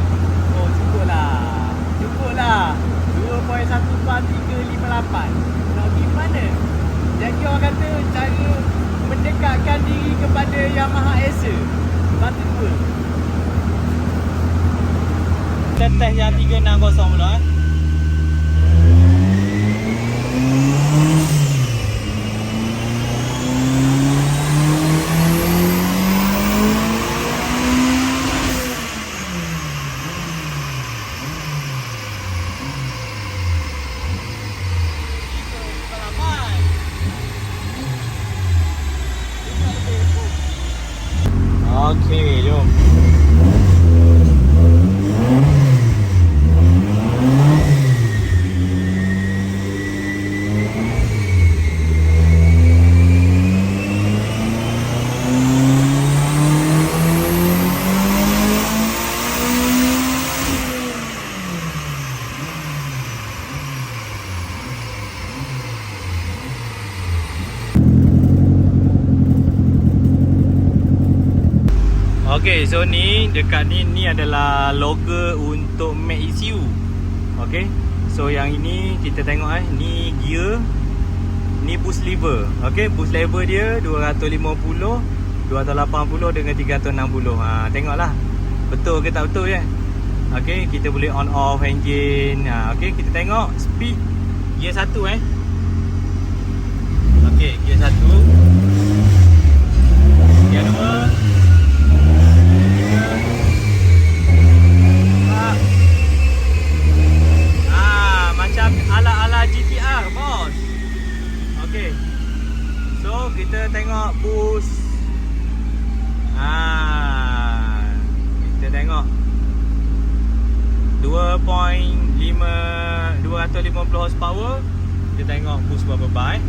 Oh cukup lah Cukup lah 2.14358 Nak pergi mana? Jadi orang kata cara mendekatkan diri kepada Yamaha Acer. Batu dua. Kita test yang 360 pula eh Okey, jom. Okay, so ni dekat ni ni adalah logo untuk Mac ECU. Okay, so yang ini kita tengok eh, ni gear, ni boost lever. Okay, boost lever dia 250, 280 dengan 360. Ha, tengoklah. Betul ke tak betul ya? Okay, kita boleh on off engine. Ha, okay, kita tengok speed gear 1 eh. Okay, gear 1. Gear 2. Ah. Ah, macam GTR, bos. Okey. So, kita tengok boost. Ah. Kita tengok 2.5 250 horsepower. Kita tengok boost berapa eh.